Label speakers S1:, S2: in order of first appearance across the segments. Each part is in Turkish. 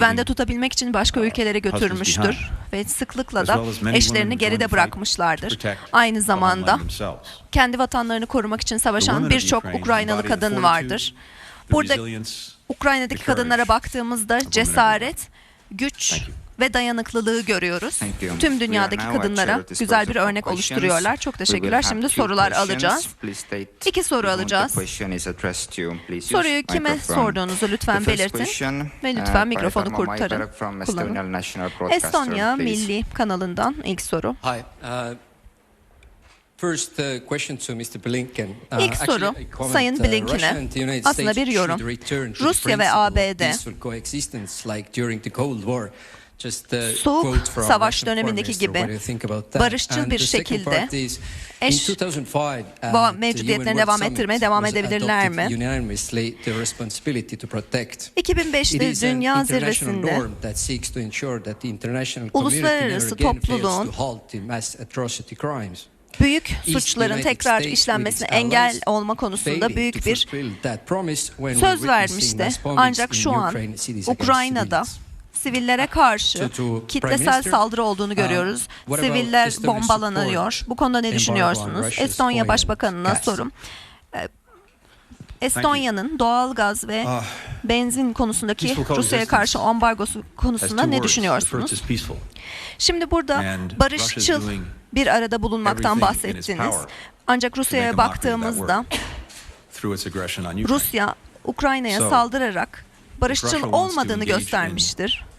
S1: güvende tutabilmek için başka ülkelere götürmüştür ve sıklıkla da eşlerini geride bırakmışlardır. Aynı zamanda kendi vatanlarını korumak için savaşan birçok Ukraynalı kadın vardır. Burada Ukrayna'daki kadınlara baktığımızda cesaret, güç ve dayanıklılığı görüyoruz. Tüm dünyadaki kadınlara güzel bir örnek oluşturuyorlar. Çok teşekkürler. Şimdi sorular alacağız. İki soru alacağız. Soruyu kime sorduğunuzu lütfen belirtin ve
S2: uh,
S1: lütfen mikrofonu kurtarın, kullanın. Estonya. Milli kanalından ilk soru.
S3: Uh, First uh, question to Mr. Blinken.
S1: İlk
S3: actually,
S1: soru,
S3: a comment,
S1: Sayın Blinken'e. Aslında bir yorum. Rusya ve ABD Soğuk savaş dönemindeki gibi barışçıl bir şekilde eş
S3: 2005, uh, UN
S1: devam ettirmeye devam edebilirler mi?
S3: unanimously the responsibility to protect. It
S1: 2005'te
S3: is an
S1: Dünya Zirvesi'nde Uluslararası topluluğun büyük suçların tekrar işlenmesine engel olma konusunda büyük bir söz vermişti. Ancak şu an Ukrayna'da. Sivillere karşı kitlesel saldırı olduğunu görüyoruz.
S3: what about
S1: Siviller bombalanıyor. Bu konuda ne düşünüyorsunuz? Estonya Başbakanı'na sorum. Estonya'nın doğal gaz ve benzin konusundaki Rusya'ya karşı ambargosu konusunda ne düşünüyorsunuz? Şimdi burada barışçıl bir arada bulunmaktan bahsettiniz. Ancak Rusya'ya baktığımızda. Rusya Ukrayna'ya saldırarak barışçıl olmadığını göstermiştir.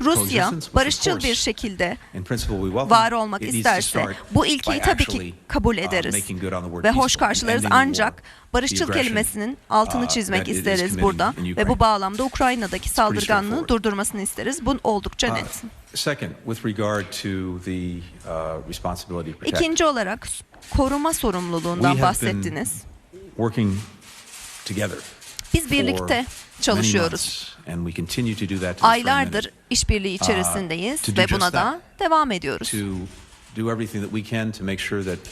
S1: Rusya barışçıl bir şekilde var olmak isterse bu ilkeyi tabii ki kabul
S4: uh,
S1: ederiz ve hoş karşılarız ancak barışçıl kelimesinin altını
S4: uh,
S1: çizmek isteriz burada ve bu bağlamda Ukrayna'daki saldırganlığı durdurmasını isteriz. Bu oldukça
S4: Uh,
S1: net. İkinci olarak koruma sorumluluğundan bahsettiniz. Biz birlikte çalışıyoruz. Aylardır işbirliği içerisindeyiz
S4: to do
S1: ve buna da devam ediyoruz.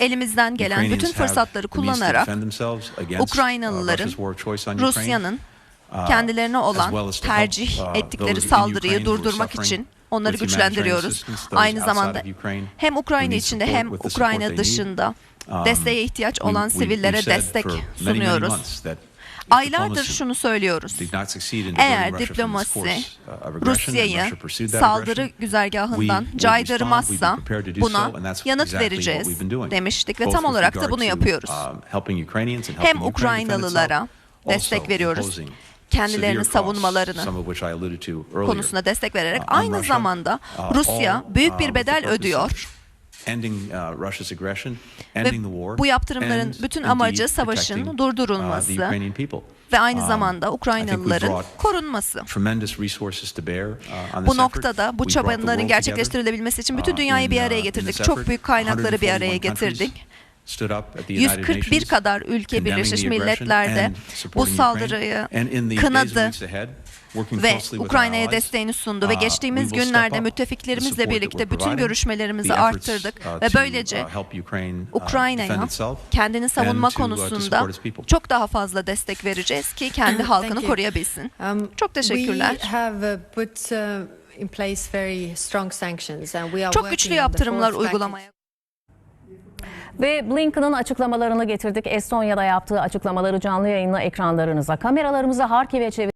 S1: Elimizden gelen bütün fırsatları kullanarak
S4: uh,
S1: Ukraynalıların Rusya'nın
S4: uh,
S1: kendilerine olan tercih
S4: uh,
S1: ettikleri saldırıyı durdurmak için onları güçlendiriyoruz. Aynı zamanda hem Ukrayna içinde hem Ukrayna dışında
S4: Um,
S1: desteğe ihtiyaç olan sivillere destek sunuyoruz. Aylardır şunu söylüyoruz. Eğer diplomasi
S4: uh,
S1: Rusya'yı saldırı güzergahından caydırmazsa buna yanıt vereceğiz demiştik ve tam olarak da bunu yapıyoruz.
S4: um,
S1: Hem Ukraynalılara destek veriyoruz. Kendilerini savunmalarını konusuna destek vererek
S4: uh,
S1: aynı zamanda
S4: uh,
S1: Rusya büyük
S4: uh,
S1: bir
S4: the
S1: bedel ödüyor.
S4: Ending, uh, Russia's aggression,
S1: Ve
S4: ending the war,
S1: bu yaptırımların bütün amacı savaşın durdurulması
S4: uh, people.
S1: ve aynı
S4: Um,
S1: zamanda Ukraynalıların korunması.
S4: uh,
S1: Bu noktada bu
S4: world
S1: gerçekleştirilebilmesi için bütün dünyayı bir araya getirdik. Çok büyük kaynakları bir araya
S4: 141 countries
S1: getirdik.
S4: Stood up at the United
S1: 141
S4: Nations,
S1: kadar ülke Birleşmiş
S4: the aggression
S1: Milletler'de
S4: and
S1: bu saldırıyı kınadı ve
S4: closely with our
S1: Ukrayna'ya
S4: allies,
S1: desteğini sundu ve
S4: uh,
S1: geçtiğimiz günlerde müttefiklerimizle birlikte bütün görüşmelerimizi arttırdık
S4: uh,
S1: ve
S4: to,
S1: böylece
S4: uh, help Ukraine, defend
S1: Ukrayna'ya
S4: itself
S1: kendini savunma
S4: and to, to
S1: konusunda
S4: support its people.
S1: çok daha fazla destek vereceğiz ki kendi halkını
S5: you.
S1: koruyabilsin.
S5: Um,
S1: Çok teşekkürler.
S5: We have put in place very strong sanctions and we are
S1: Çok
S5: working
S1: güçlü yaptırımlar uygulamaya
S6: Ve Blinken'ın açıklamalarını getirdik. Estonya'da yaptığı açıklamaları canlı yayınla ekranlarınıza. Kameralarımızı Harkiv'e çevir.